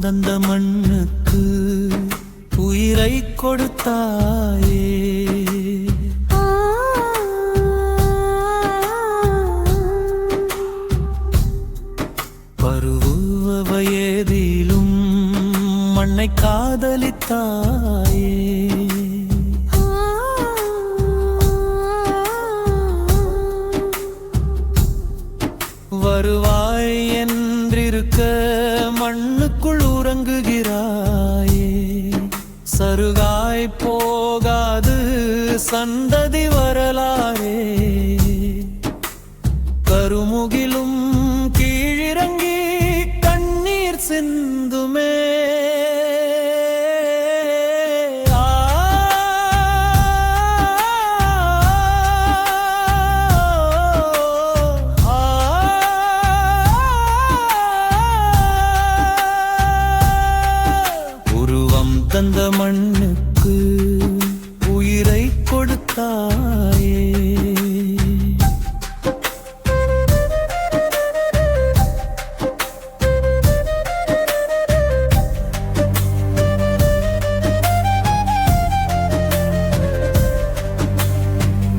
தந்த மண்ணுக்கு உயிரை கொடுத்தாயே. பருவ வயதிலும் மண்ணை காதலித்தாயே. வருவாய் என்றிருக்க மண்ணுக்கு உறங்குகிறாயே. சருகாய் போகாது சந்ததி வரலாறே. கருமுகிலும் கீழிறங்கி கண்ணீர் சிந்துமே தந்த மண்ணுக்கு உயிரை கொடுத்தாயே.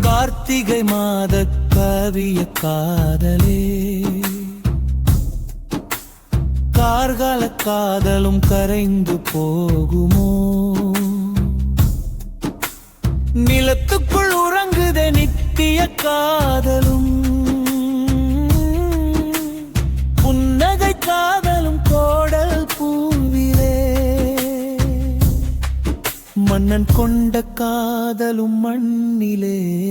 கார்த்திகை மாத கவிய காதலே. கார்கால காதலும் கரைந்து போகுமோ? நிலத்துக்குள் உறங்குத நித்திய காதலும். புன்னகை காதலும் கோடல் பூவிலே. மன்னன் கொண்ட காதலும் மண்ணிலே.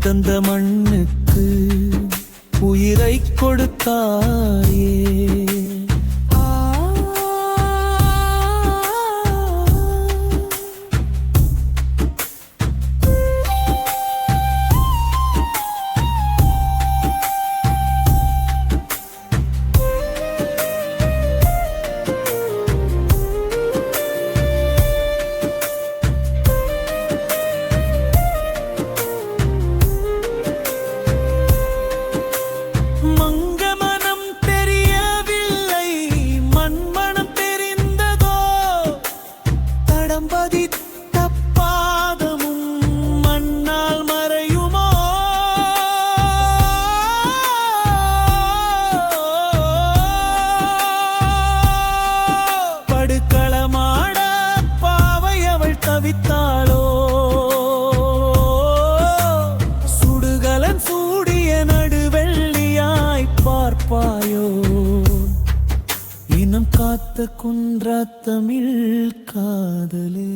தந்த மண்ணுக்கு உயிரை கொடுத்தாயே. தடம் காத்த குன்ற தமிழ் காதலே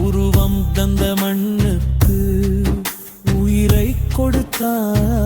உருவம் தந்த மண்ணுக்கு உயிரை கொடுத்தார்.